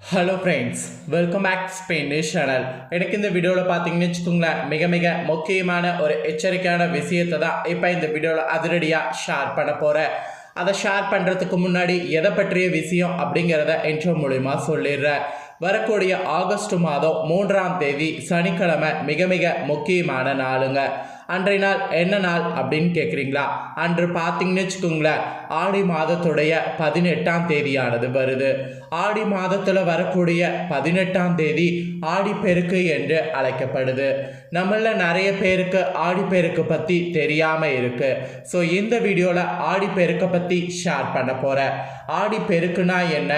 Hello friends welcome back Spanish channel எனக்கு இந்த வீடியோவில் பார்த்தீங்கன்னு வச்சுக்கோங்களேன் மிக மிக முக்கியமான ஒரு எச்சரிக்கையான விஷயத்தை தான் இப்போ இந்த வீடியோவில் அதிரடியாக ஷேர் பண்ண போகிறேன் அதை ஷேர் பண்ணுறதுக்கு முன்னாடி எதை பற்றிய விஷயம் அப்படிங்கிறத என்ட்ரோ மூலிமா சொல்லிடுறேன். வரக்கூடிய ஆகஸ்ட் மாதம் மூன்றாம் தேதி சனிக்கிழமை மிக மிக முக்கியமான நாளுங்க. அன்றைய நாள் என்ன நாள் அப்படின்னு கேட்குறீங்களா அன்று பார்த்தீங்கன்னு வச்சுக்கோங்களேன் ஆடி மாதத்துடைய பதினெட்டாம் தேதியானது வருது. ஆடி மாதத்தில் வரக்கூடிய பதினெட்டாம் தேதி ஆடிப்பெருக்கு என்று அழைக்கப்படுது. நம்மள நிறைய பேருக்கு ஆடிப்பெருக்கு பற்றி தெரியாமல் இருக்கு. ஸோ இந்த வீடியோவில் ஆடிப்பெருக்கை பற்றி ஷேர் பண்ண போகிறேன் ஆடிப்பெருக்குனா என்ன?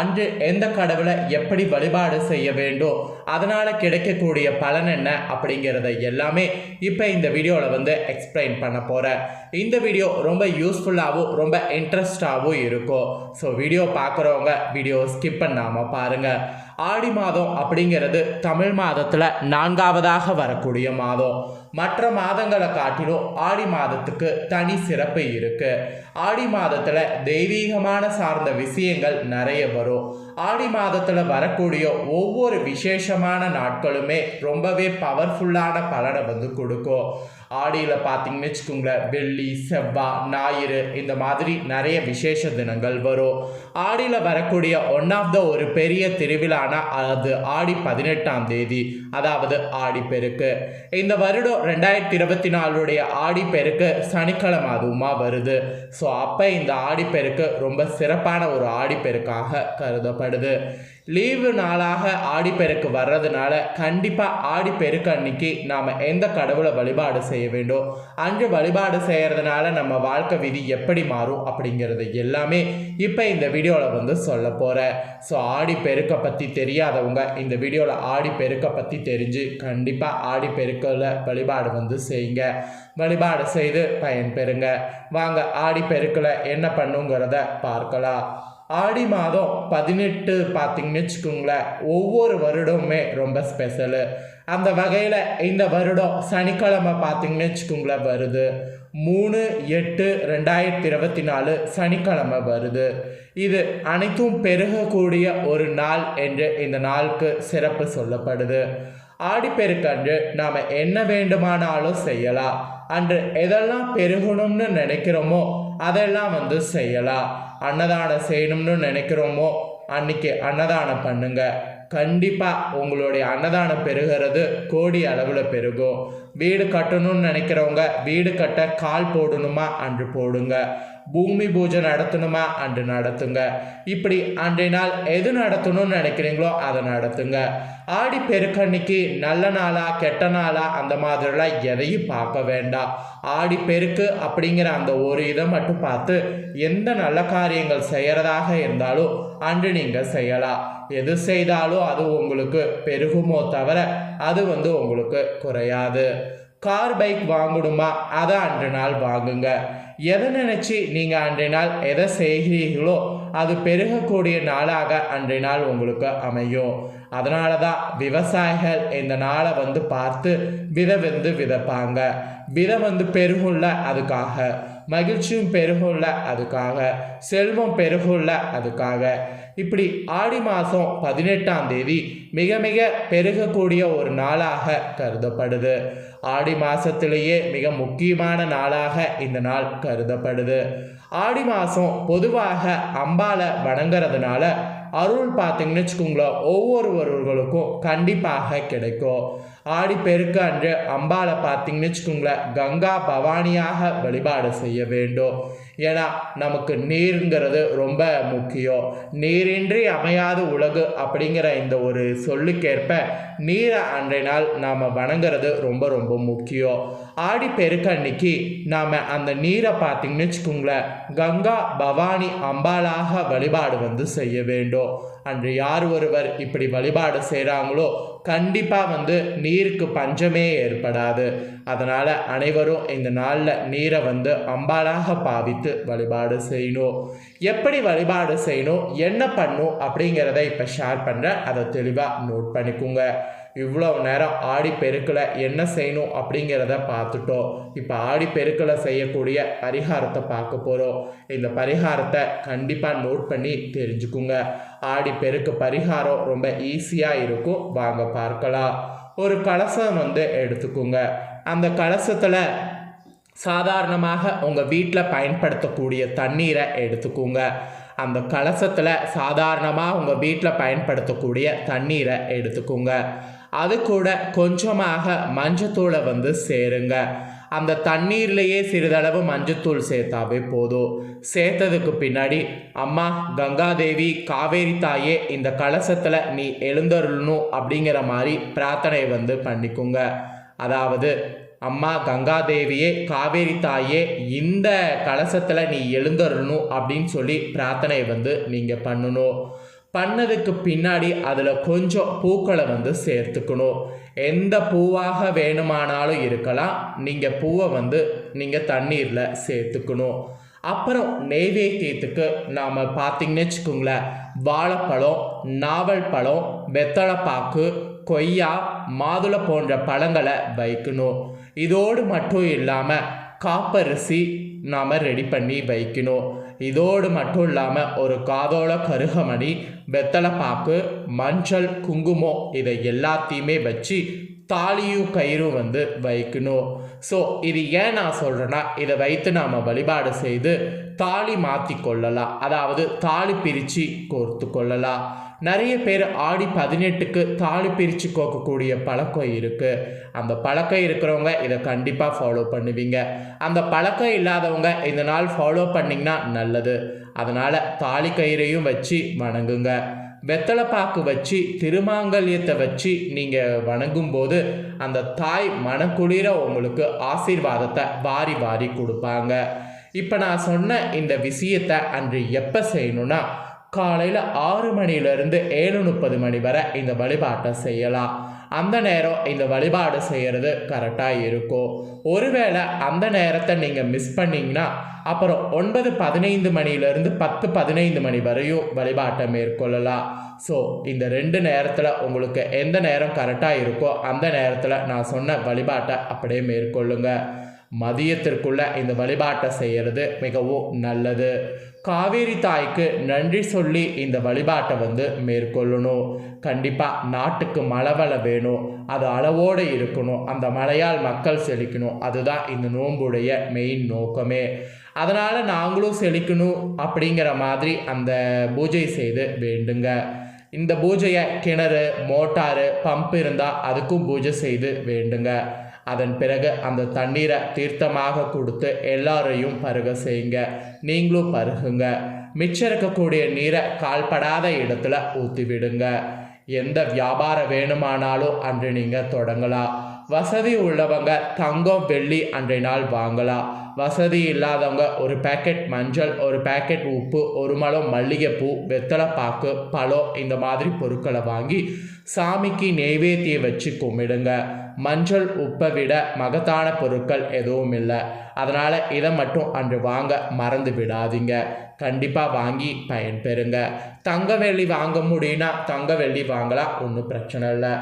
அன்று எந்த கடவுளை எப்படி வழிபாடு செய்ய வேண்டும்? அதனால் கிடைக்கக்கூடிய பலன் என்ன? அப்படிங்கிறத எல்லாமே இப்போ இந்த வீடியோவில் வந்து எக்ஸ்பிளைன் பண்ண போகிறேன் இந்த வீடியோ ரொம்ப யூஸ்ஃபுல்லாகவும் ரொம்ப இன்ட்ரெஸ்டாகவும் இருக்கும். ஸோ வீடியோ பார்க்குறவங்க வீடியோ ஸ்கிப் பண்ணாமல் பாருங்கள் ஆடி மாதம் அப்படிங்கிறது தமிழ் மாதத்தில் நான்காவதாக வரக்கூடிய மாதம். மற்ற மாதங்களை காட்டிலும் ஆடி மாதத்துக்கு தனி சிறப்பு இருக்கு. ஆடி மாதத்தில் தெய்வீகமான சார்ந்த விஷயங்கள் நிறைய வரும். ஆடி மாதத்தில் வரக்கூடிய ஒவ்வொரு விசேஷமான நாட்களுமே ரொம்பவே பவர்ஃபுல்லான பலனை வந்து கொடுக்கும். ஆடியில் பார்த்தீங்கன்னு வச்சுக்கோங்களேன் வெள்ளி செவ்வாய் ஞாயிறு இந்த மாதிரி நிறைய விசேஷ தினங்கள் வரும். ஆடியில் வரக்கூடிய ஒன் ஆஃப் த ஒரு பெரிய திருவிழா திருவிழானா அது ஆடி பதினெட்டாம் தேதி அதாவது ஆடிப்பெருக்கு இந்த வருடம் ரெண்டாயிரத்தி இருபத்தி நாலுடைய ஆடிப்பெருக்கு சனிக்கிழமை அதுவுமா வருது. ஸோ அப்போ இந்த ஆடிப்பெருக்கு ரொம்ப சிறப்பான ஒரு ஆடிப்பெருக்காக கருதப்படுது. லீவு நாளாக ஆடிப்பெருக்கு வர்றதுனால கண்டிப்பாக ஆடிப்பெருக்கு அன்னைக்கு நாம் எந்த கடவுளை வழிபாடு செய்ய வேண்டும்? அன்று வழிபாடு செய்கிறதுனால நம்ம வாழ்க்கை விதி எப்படி மாறும் அப்படிங்கிறது எல்லாமே இப்போ இந்த வீடியோவில் வந்து சொல்ல போகிறேன் ஸோ ஆடி பெருக்கை பற்றி தெரியாதவங்க இந்த வீடியோவில் ஆடி பெருக்கை பற்றி தெரிஞ்சு கண்டிப்பாக ஆடி பெருக்கில் வழிபாடு வந்து செய்யுங்க. வழிபாடு செய்து பயன் பெறுங்க வாங்க ஆடி பெருக்கில் என்ன பண்ணுங்கிறத பார்க்கலாம். ஆடி மாதம் பதினெட்டு பார்த்தீங்கன்னு வச்சுக்கோங்களேன் ஒவ்வொரு வருடமுமே ரொம்ப ஸ்பெஷலு அந்த வகையில் இந்த வருடம் சனிக்கிழமை பார்த்தீங்கன்னு வச்சுக்கோங்களேன் வருது. மூணு எட்டு ரெண்டாயிரத்தி இருபத்தி நாலு சனிக்கிழமை வருது. இது அனைத்தும் பெருகக்கூடிய ஒரு நாள் என்று இந்த நாளுக்கு சிறப்பு சொல்லப்படுது. ஆடிப்பெருக்கன்று நாம் என்ன வேண்டுமானாலும் செய்யலாம். அன்று எதெல்லாம் பெருகணும்னு நினைக்கிறோமோ அதெல்லாம் வந்து செய்யலாம். அன்னதானம் செய்யணும்னு நினைக்கிறோமோ அன்னைக்கு அன்னதானம் பண்ணுங்க. கண்டிப்பாக உங்களுடைய அன்னதானம் பெருகிறது கோடி அளவில் பெருகும். வீடு கட்டணும்னு நினைக்கிறவங்க வீடு கட்ட கால் போடணுமா? அன்று போடுங்க. பூமி பூஜை நடத்தணுமா? அன்று நடத்துங்க. இப்படி அன்றைய நாள் எது நடத்தணும்னு நினைக்கிறீங்களோ அதை நடத்துங்க. ஆடி பெருக்கன்னைக்கு நல்ல நாளா கெட்ட நாளா அந்த மாதிரிலாம் எதையும் பார்க்க வேண்டாம். ஆடி பெருக்கு அப்படிங்கிற அந்த ஒரு இதை மட்டும் பார்த்து எந்த நல்ல காரியங்கள் செய்கிறதாக இருந்தாலும் அன்று நீங்கள் செய்யலாம். எது செய்தாலும் அது உங்களுக்கு பெருகுமோ தவிர அது வந்து உங்களுக்கு குறையாது. கார் பைக் வாங்கணுமா? அதை அன்று நாள் வாங்குங்க. எதை நினச்சி நீங்கள் அன்றைய நாள் எதை செய்கிறீர்களோ அது பெருகக்கூடிய நாளாக அன்றைய நாள் உங்களுக்கு அமையும். அதனால தான் விவசாயிகள் இந்த நாளை வந்து பார்த்து விதை வந்து விதைப்பாங்க. விதை வந்து பெருகும்ல அதுக்காக. மகிழ்ச்சியும் பெருகும்ல அதுக்காக. செல்வம் பெருகும்ல அதுக்காக. இப்படி ஆடி மாதம் பதினெட்டாம் தேதி மிக மிக பெருகக்கூடிய ஒரு நாளாக கருதப்படுது. ஆடி மாதத்திலேயே மிக முக்கியமான நாளாக இந்த நாள் கருதப்படுது. ஆடி மாதம் பொதுவாக அம்பாலை வணங்குறதுனால அருள் பார்த்தீங்கன்னு வச்சுக்கோங்களேன் ஒவ்வொருவர்களுக்கும் கண்டிப்பாக கிடைக்கும். ஆடி பெருக்கு அன்று அம்பாவை பார்த்தீங்கன்னு வச்சுக்கோங்களேன் கங்கா பவானியாக வழிபாடு செய்ய வேண்டும். ஏன்னா நமக்கு நீருங்கிறது ரொம்ப முக்கியம். நீரின்றி அமையாத உலகு அப்படிங்கிற இந்த ஒரு சொல்லுக்கேற்ப நீரை அன்றைய நாள் நாம் வணங்குறது ரொம்ப ரொம்ப முக்கியம். ஆடி பெருக்கு அன்னைக்கு நாம் அந்த நீரை பார்த்தீங்கன்னு வச்சுக்கோங்களேன் கங்கா பவானி அம்பாலாக வழிபாடு வந்து செய்ய வேண்டும். அன்று யார் ஒருவர் இப்படி வழிபாடு செய்கிறாங்களோ கண்டிப்பாக வந்து நீருக்கு பஞ்சமே ஏற்படாது. அதனால் அனைவரும் இந்த நாளில் நீரை வந்து அம்பாலாக பாவித்து வழிபாடு செய்யணும். எப்படி வழிபாடு செய்யணும் என்ன பண்ணும் அப்படிங்கிறத இப்போ ஷேர் பண்ணுறேன் அதை தெளிவாக நோட் பண்ணிக்கோங்க. இவ்வளோ நேரம் ஆடி பெருக்கில் என்ன செய்யணும் அப்படிங்கிறத பார்த்துட்டோம். இப்போ ஆடி பெருக்கில் செய்யக்கூடிய பரிகாரத்தை பார்க்க போகிறோம் இந்த பரிகாரத்தை கண்டிப்பாக நோட் பண்ணி தெரிஞ்சுக்குங்க. ஆடி பெருக்கு பரிகாரம் ரொம்ப ஈஸியாக இருக்கும். வாங்க பார்க்கலாம். ஒரு கலசம் வந்து எடுத்துக்கோங்க. அந்த கலசத்தில் சாதாரணமாக உங்கள் வீட்டில் பயன்படுத்தக்கூடிய தண்ணீரை எடுத்துக்கோங்க. அந்த கலசத்தில் சாதாரணமாக உங்கள் வீட்டில் பயன்படுத்தக்கூடிய தண்ணீரை எடுத்துக்கோங்க. அது கூட கொஞ்சமாக மஞ்சத்தூளை வந்து சேருங்க. அந்த தண்ணீர்லேயே சிறிதளவு மஞ்சத்தூள் சேர்த்தாவே போதும். சேர்த்ததுக்கு பின்னாடி அம்மா கங்காதேவி காவேரி தாயே இந்த கலசத்தில் நீ எழுந்தருளணும் அப்படிங்கிற மாதிரி பிரார்த்தனை வந்து பண்ணிக்கோங்க. அதாவது அம்மா கங்காதேவியே காவேரி தாயே இந்த கலசத்தில் நீ எழுந்தரணும் அப்படின்னு சொல்லி பிரார்த்தனை வந்து நீங்கள் பண்ணணும். பண்ணதுக்கு பின்னாடி அதில் கொஞ்சம் பூக்களை வந்து சேர்த்துக்கணும். எந்த பூவாக வேணுமானாலும் இருக்கலாம். நீங்கள் பூவை வந்து நீங்கள் தண்ணீரில் சேர்த்துக்கணும். அப்புறம் நெய்வேத்தியத்துக்கு நாம் பார்த்தீங்கன்னு வச்சுக்கோங்களேன். வாழைப்பழம் நாவல் பழம் வெத்தலைப்பாக்கு கொய்யா மாதுளை போன்ற பழங்களை வைக்கணும். இதோடு மட்டும் இல்லாமல் காப்பரிசி நாம் ரெடி பண்ணி வைக்கணும். இதோடு மட்டும் இல்லாமல் ஒரு காதோள கருகமணி வெத்தலைப்பாக்கு மஞ்சள் குங்குமம் இதை எல்லாத்தையுமே வச்சு தாலியும் கயிறும் வந்து வைக்கணும். ஸோ இது ஏன் நான் சொல்கிறேன்னா இதை வைத்து நாம் வழிபாடு செய்து தாலி மாற்றி கொள்ளலாம். அதாவது தாலி பிரித்து கோர்த்து கொள்ளலாம். நிறைய பேர் ஆடி பதினெட்டுக்கு தாலி பிரித்து கோக்கக்கூடிய பழக்கம் இருக்குது அந்த பழக்கம் இருக்கிறவங்க இதை கண்டிப்பாக ஃபாலோ பண்ணுவீங்க. அந்த பழக்கம் இல்லாதவங்க இந்த நாள் ஃபாலோ பண்ணிங்கன்னா நல்லது. அதனால் தாலி கயிறையும் வச்சு வணங்குங்க. வெத்தலைப்பாக்கு வச்சு திருமாங்கல்யத்தை வச்சு நீங்கள் வணங்கும்போது அந்த தாய் மனக்குளிர உங்களுக்கு ஆசீர்வாதத்தை வாரி வாரி கொடுப்பாங்க. இப்போ நான் சொன்ன இந்த விஷயத்தை அன்று எப்போ செய்யணும்னா காலையில் ஆறு மணிலேருந்து ஏழு முப்பது மணி வரை இந்த வழிபாட்டை செய்யலாம். அந்த நேரம் இந்த வழிபாடு செய்கிறது கரெக்டாக இருக்கும். ஒருவேளை அந்த நேரத்தை நீங்கள் மிஸ் பண்ணிங்கன்னா அப்புறம் ஒன்பது பதினைந்து மணிலேருந்து பத்து பதினைந்து மணி வரையும் வழிபாட்டை மேற்கொள்ளலாம். ஸோ இந்த ரெண்டு நேரத்தில் உங்களுக்கு எந்த நேரம் கரெக்டாக இருக்கோ அந்த நேரத்தில் நான் சொன்ன வழிபாட்டை அப்படியே மேற்கொள்ளுங்கள் மதியத்திற்குள்ள இந்த வழிபாட்டை செய்கிறது மிகவும் நல்லது. காவேரி தாய்க்கு நன்றி சொல்லி இந்த வழிபாட்டை வந்து மேற்கொள்ளணும். கண்டிப்பாக நாட்டுக்கு மழை வள வேணும். அது அளவோடு இருக்கணும். அந்த மழையால் மக்கள் செழிக்கணும். அதுதான் இந்த நோன்புடைய மெயின் நோக்கமே. அதனால் நாங்களும் செழிக்கணும் அப்படிங்கிற மாதிரி அந்த பூஜை செய்து வேண்டுங்க. இந்த பூஜையை கிணறு மோட்டாரு பம்ப் இருந்தால் அதுக்கும் பூஜை செய்து வேண்டுங்க. அதன் பிறகு அந்த தண்ணீரை தீர்த்தமாக கொடுத்து எல்லாரையும் பருக செய்யுங்க. நீங்களும் பருகுங்க. மிச்சம் இருக்கக்கூடிய நீரை கால்படாத இடத்துல ஊற்றி விடுங்க எந்த வியாபாரம் வேணுமானாலும் அன்று நீங்கள் தொடங்கலாம். வசதி உள்ளவங்க தங்கம் வெள்ளி அன்றைய நாள் வாங்கலாம். வசதி இல்லாதவங்க ஒரு பேக்கெட் மஞ்சள் ஒரு பேக்கெட் உப்பு ஒரு மலம் மல்லிகைப்பூ வெத்தலைப்பாக்கு பழம் இந்த மாதிரி பொருட்களை வாங்கி சாமிக்கு நெய்வேத்தியை வச்சு கும்பிடுங்க. மஞ்சள் உப்பை விட மகத்தான பொருட்கள் எதுவும் இல்லை. அதனால் இதை மட்டும் அன்று வாங்க மறந்து விடாதீங்க. கண்டிப்பாக வாங்கி பயன்பெறுங்க. தங்க வெள்ளி வாங்க முடியும்னா தங்க வெள்ளி வாங்கலாம் ஒன்றும் பிரச்சனை இல்லை.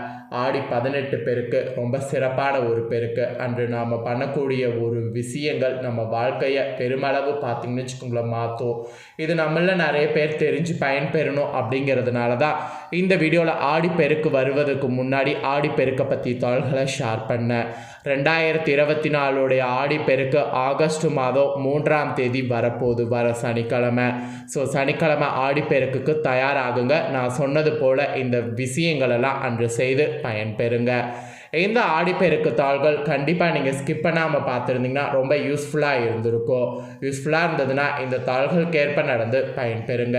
ஆடி பதினெட்டு பேருக்கு ரொம்ப சிறப்பான ஒரு பெருக்கு. அன்று நாம் பண்ணக்கூடிய ஒரு விஷயங்கள் நம்ம வாழ்க்கையை பெருமளவு பார்த்திங்கன்னு வச்சுக்கோங்களேன் மாற்றும் இது நம்மள நிறைய பேர் தெரிஞ்சு பயன்பெறணும் அப்படிங்கிறதுனால தான் இந்த வீடியோவில் ஆடி பெருக்கு வருவதற்கு முன்னாடி ஆடி பெருக்கை பற்றி தாள்களை ஷேர் பண்ணேன் ரெண்டாயிரத்தி இருபத்தி நாலுடைய ஆடி பெருக்கு ஆகஸ்ட் மாதம் மூன்றாம் தேதி வரப்போகுது. வர சனிக்கிழமை. ஸோ சனிக்கிழமை ஆடி பெருக்குக்கு தயாராகுங்க. நான் சொன்னது போல் இந்த விஷயங்களெல்லாம் அன்று செய்து பயன்பெறுங்க. இந்த ஆடிப்பெருக்கு தாள்கள் கண்டிப்பாக நீங்கள் ஸ்கிப் பண்ணாமல் பார்த்துருந்தீங்கன்னா ரொம்ப யூஸ்ஃபுல்லாக இருந்திருக்கும். யூஸ்ஃபுல்லாக இருந்ததுன்னா இந்த தாள்களுக்கேற்ப நடந்து பயன்பெறுங்க.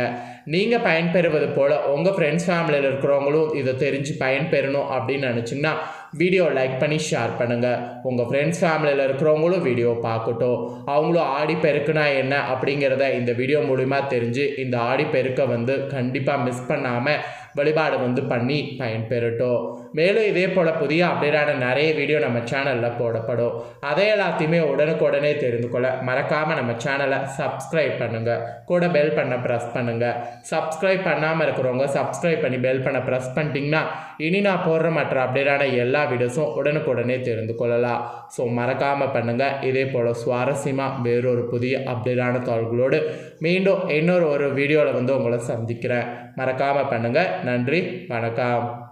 நீங்கள் பயன்பெறுவது போல் உங்கள் ஃப்ரெண்ட்ஸ் ஃபேமிலியில் இருக்கிறவங்களும் இதை தெரிஞ்சு பயன்பெறணும் அப்படின்னு நினச்சிங்கன்னா வீடியோ லைக் பண்ணி ஷேர் பண்ணுங்கள் உங்கள் ஃப்ரெண்ட்ஸ் ஃபேமிலியில் இருக்கிறவங்களும் வீடியோ பார்க்கட்டும். அவங்களும் ஆடி பெருக்குனா என்ன அப்படிங்கிறத இந்த வீடியோ மூலிமா தெரிஞ்சு இந்த ஆடி பெருக்கை வந்து கண்டிப்பாக மிஸ் பண்ணாமல் வழிபாடு வந்து பண்ணி பயன்பெறட்டும். மேலும் இதே போல் புதிய அப்டேட்டான நிறைய வீடியோ நம்ம சேனலில் போடப்படும். அதை எல்லாத்தையுமே உடனுக்குடனே தெரிந்து கொள்ள மறக்காமல் நம்ம சேனலை சப்ஸ்கிரைப் பண்ணுங்கள் கூட பெல் பண்ண ப்ரெஸ் பண்ணுங்கள் சப்ஸ்கிரைப் பண்ணாமல் இருக்கிறவங்க சப்ஸ்கிரைப் பண்ணி பெல் பண்ண ப்ரெஸ் பண்ணிட்டீங்கன்னா இனி நான் போடுற மற்ற அப்டேட்டான எல்லா வீடியோஸும் உடனுக்குடனே தெரிந்து கொள்ளலாம். ஸோ மறக்காமல் பண்ணுங்கள் இதே போல் சுவாரஸ்யமாக வேறொரு புதிய அப்டேட்டான தாள்களோடு மீண்டும் இன்னொரு ஒரு வீடியோவில் வந்து உங்களை சந்திக்கிறேன். மறக்காமல் பண்ணுங்கள் நன்றி. வணக்கம்.